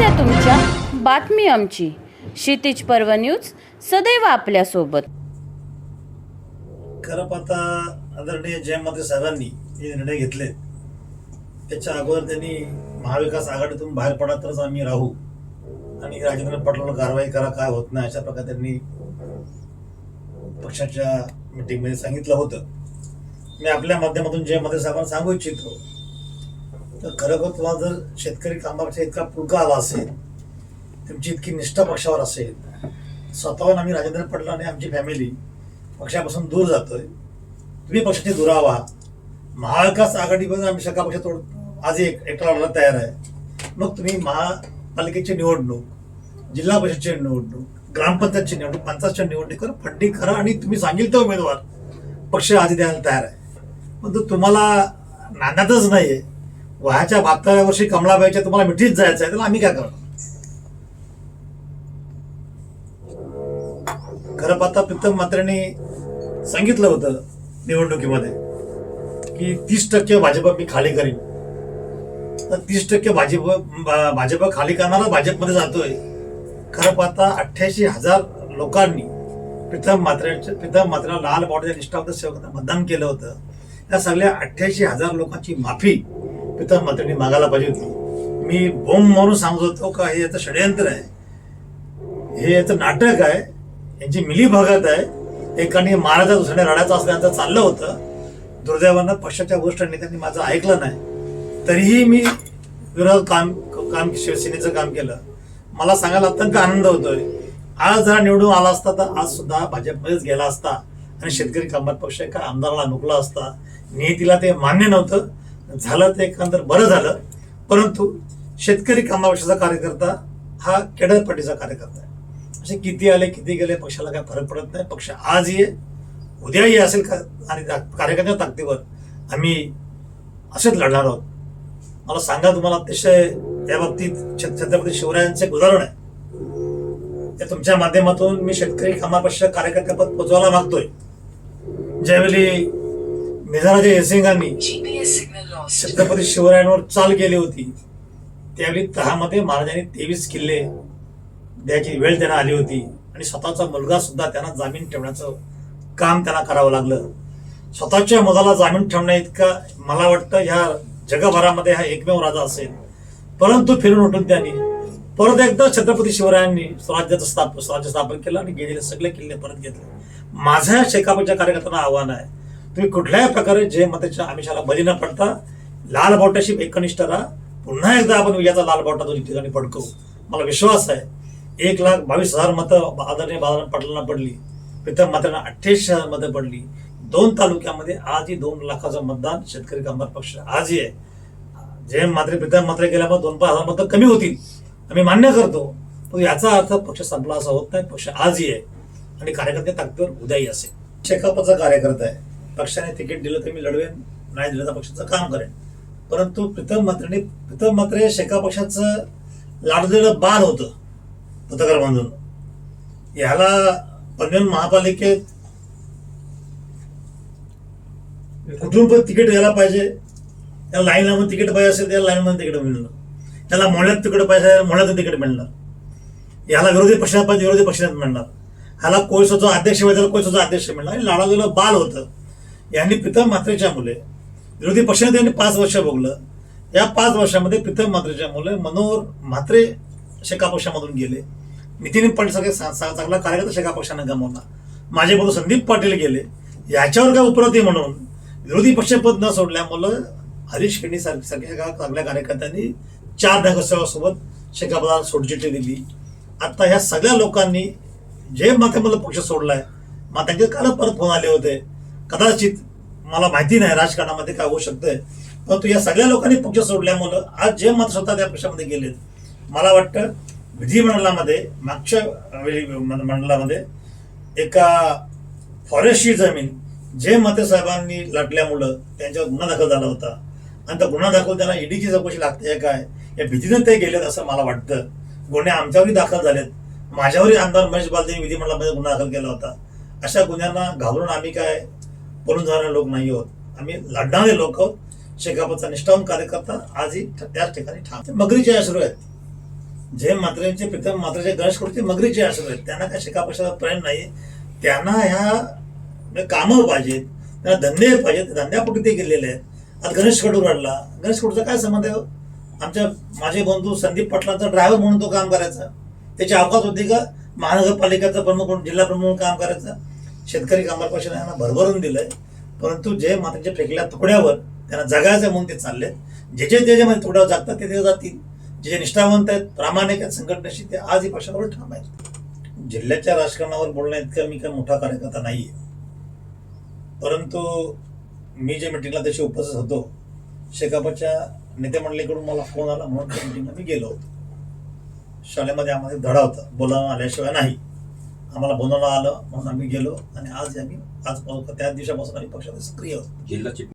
समस्या तुमच्या. बातमी आमची. क्षितिज पर्व न्यूज सदैव आपल्यासोबत. खरं पाहता आदरणीय जयमाते साहेबांनी हे निर्णय घेतले त्याच्या अगोदर त्यांनी महाविकास आघाडीतून बाहेर पडा तरच आम्ही राहू. आणि राजेंद्र पटलावर कारवाई करा काय होत नाही अशा प्रकारे त्यांनी पक्षाच्या मिटिंगमध्ये सांगितलं होतं. मी आपल्या माध्यमातून जयमाते साहेबांना सांगू इच्छितो तर खरोखर तुम्हाला जर शेतकरी कामापेक्षा इतका पुळका आला असेल तुमची इतकी निष्ठा पक्षावर असेल स्वतःहून आम्ही राजेंद्र पटेल आणि आमची फॅमिली पक्षापासून दूर जातोय. तुम्ही पक्षाचे दुरावा महाविकास आघाडीमध्ये आम्ही सगळा पक्ष तोड आज एक एकटा लढायला तयार आहे. मग तुम्ही महापालिकेची निवडणूक जिल्हा परिषदची निवडणूक ग्रामपंचायतची निवडणूक पंचायतच्या निवडणुकीवर फंडी करा आणि तुम्ही सांगेल तो उमेदवार पक्ष आधी द्यायला तयार आहे. परंतु तुम्हाला नांदातच आहे वयाच्या बहात्तराव्या वर्षी कमलाबाईच्या तुम्हाला मिठीत जायचं आहे तर आम्ही काय करणार? खरं पाहता प्रीतम मात्रेने सांगितलं होतं निवडणुकीमध्ये की तीस टक्के भाजप मी खाली करीन. तर तीस टक्के भाजप भाजप खाली करणारा भाजपमध्ये जातोय. खरं पाहता अठ्ठ्याऐंशी हजार लोकांनी प्रीतम मात्रेच्या प्रीतम मात्रेला लाल बॉर्डच्या निष्ठावत सेवकांना मतदान केलं होतं. या सगळ्या अठ्ठ्याऐंशी हजार लोकांची माफी प्रीतम मात्रेने मागायला पाहिजे होती. मी बोंब म्हणून सांगत होतो का हे याचं षडयंत्र आहे. हे याचं नाटक आहे. यांची मिली भगत आहे. एकाने महाराजा दुसऱ्याने रडायचं असं त्यांचं चाललं होतं. दुर्दैवानं पक्षाच्या गोष्टींनी त्यांनी माझं ऐकलं नाही. तरीही मी विरोध काम काम शिवसेनेचं काम केलं. मला सांगायला अत्यंत आनंद होतोय. आज जरा निवडून आला असता तर आज सुद्धा भाजपमध्येच गेला असता. आणि शेतकरी कामगार पक्ष एका आमदाराला नुकला असता. नियतीला ते मान्य नव्हतं. झालं ते एकंदर बरं झालं. परंतु शेतकरी कामगार पक्षाचा कार्यकर्ता हा केडरपट्टीचा कार्यकर्ता आहे. असे किती आले किती गेले पक्षाला काय फरक पडत नाही. पक्ष आज ये उद्याही असेल का? आणि कार्यकर्त्या ताकदीवर आम्ही असेच लढणार आहोत. मला सांगा तुम्हाला अतिशय या बाबतीत छत्रपती शिवरायांचे उदाहरण आहे. ते तुमच्या माध्यमातून मी शेतकरी कामापेक्षा कार्यकर्त्यापद पोचवायला मागतोय. ज्यावेळी मेधाराजे जयसिंगांनी छत्रपती शिवरायांवर चाल केली होती. त्यावेळी तहामध्ये महाराजांनी तेवीस किल्ले द्यायची वेळ त्यांना आली होती. आणि स्वतःचा मुलगा सुद्धा त्यांना जामीन ठेवण्याचं काम त्यांना करावं लागलं. स्वतःच्या मुलाला जामीन ठेवण्या इतका मला वाटतं ह्या जगभरामध्ये हा एकमेव राजा असेल. परंतु फिरून उठून त्यांनी परत एकदा छत्रपती शिवरायांनी स्वराज्याचं स्थाप स्वराज्य स्थापन केलं आणि गेलेले सगळे किल्ले परत घेतले. माझ्या शेकापच्या कार्यकर्त्यांना आव्हान आहे. तुम्ही कुठल्याही प्रकारे जे मताच्या आमिषाला बली न पडता लाल बावट्याशी एकनिष्ठ राहा पुन्हा एकदा आपण विजयाचा लाल बावटा दोन्ही ठिकाणी पडकवू मला विश्वास आहे एक लाख बावीस हजार मतं आदरणीय बाजार पाटलांना पडली प्रीतम मात्यांना अठ्ठेचाळीस हजार मतं पडली. दोन तालुक्यामध्ये आजही दोन लाखाचं मतदान शेतकरी कामगार पक्ष आजही आहे. जे मात्रे प्रीतम मात्रे गेल्यामुळे दोन पाच हजार मतं कमी होतील आम्ही मान्य करतो पण याचा अर्थ पक्ष संपला असा होत नाही पक्ष आजही आहे. आणि कार्यकर्ते ताकदीवर उद्याही असेल. शेकापचा कार्यकर्ता आहे. पक्षाने तिकीट दिलं तर मी लढवेन नाही दिलं तर पक्षाचं काम करेन. परंतु प्रीतम मात्रेने प्रीतम मात्रे शेका पक्षाचं लाडलेलं बाल होतं पत्रकार बांधून. याला पनवेल महापालिकेत कुठून पण तिकीट द्यायला पाहिजे. त्याला लाईन लावून तिकीट पाहिजे असेल त्याला लाईन मध्ये तिकीट मिळणार. त्याला मोहळ्यात तिकीट पाहिजे असेल, मोहळ्यातून तिकीट मिळणार. याला विरोधी पक्षात पाहिजे विरोधी पक्षात मिळणार. ह्याला कोळसाचा अध्यक्ष पाहिजे त्याला कोळसाचा अध्यक्ष मिळणार. आणि लाडालेलं बाल होतं. यांनी प्रीतम मात्रेच्या मुले विरोधी पक्षाने त्यांनी पाच वर्ष भोगलं. या पाच वर्षामध्ये प्रीतम मात्रेच्या मुले मनोहर म्हात्रे शेका पक्षामधून गेले. नितीन पाटील सगळे चांगला कार्यकर्ता शेका पक्षाने गमावला. माझे बरोबर संदीप पाटील गेले. याच्यावर काय उपरती म्हणून विरोधी पक्षपद न सोडल्यामुळं हरीश खेणी सारख्या सारख्या चांगल्या कार्यकर्त्यांनी चार नगरसेवासोबत शेकापदाला सोडचिठ्ठी दिली. आता ह्या सगळ्या लोकांनी जे माथ्यामधला पक्ष सोडलाय मग त्यांचे काल परत फोन आले होते. कदाचित मला माहिती नाही राजकारणामध्ये काय होऊ शकतंय. परंतु या सगळ्या लोकांनी पक्ष सोडल्यामुळं आज जे मत स्वतः त्या पक्षामध्ये गेलेत मला वाटतं विधिमंडळामध्ये मागच्या वेळी मंडळामध्ये एका फॉरेस्टची जमीन जे मते साहेबांनी लटल्यामुळं त्यांच्यावर गुन्हा दाखल झाला होता. आणि त्या गुन्हा दाखल त्यांना ईडीची चौकशी लागते काय? या भीतीनं ते गेलेत असं मला वाटतं. गुन्हे आमच्यावरही दाखल झालेत. माझ्यावरही आमदार महेश बालदेनी विधिमंडळामध्ये गुन्हा दाखल केला होता. अशा गुन्ह्यांना घाबरून आम्ही काय बोलून जाणारे लोक नाही आहोत आम्ही लढणारे लोक आहोत. शेकापचा निष्ठावून कार्यकर्ता आजही त्याच ठिकाणी ठाम. मगरीचे या आहेत. जे मात्रेंचे प्रीतम मात्रेचे गणेश कुर्ते मगरीचे आश्रय आहेत. त्यांना काय शेकापक्षाचा प्रेम नाही त्यांना ह्या म्हणजे कामं पाहिजेत त्यांना धंदे पाहिजेत. त्या ते गेलेले आहेत. आज गणेश कडू रडला. गणेश कडूचा काय संबंध आहे हो? आमच्या माझे बंधू संदीप पाटलांचा ड्रायव्हर म्हणून तो काम करायचा. त्याची अवकाश होती का? महानगरपालिकेचा प्रमुख म्हणून जिल्हा प्रमुख काम करायचा. शेतकरी कामगार पक्षाने यांना भरभरून दिलंय. परंतु जे मातांच्या फेकल्या तुकड्यावर त्यांना जगायचं म्हणून ते चालले जे जे त्याच्यामध्ये तुकड्यावर जागतात ते ते जातील. जे जे निष्ठावंत आहेत प्रामाणिक आहेत संघटनेशी ते आजही पक्षावर ठाम आहेत. जिल्ह्याच्या राजकारणावर बोलण्यात इतका मी काही मोठा कार्यकर्ता नाहीये. परंतु मी जे मिटिंगला त्याशी उपस्थित होतो शेकापच्या नेते मंडळीकडून मला फोन आला म्हणून त्या मिटिंगला मी गेलो होतो. शाळेमध्ये आम्हाला एक धडा होता. बोलावं आल्याशिवाय नाही. आम्हाला बनवलं आलं म्हणून आम्ही गेलो आणि आज आम्ही आज त्या दिवसापासून आम्ही पक्षात सक्रिय होतो जिल्हा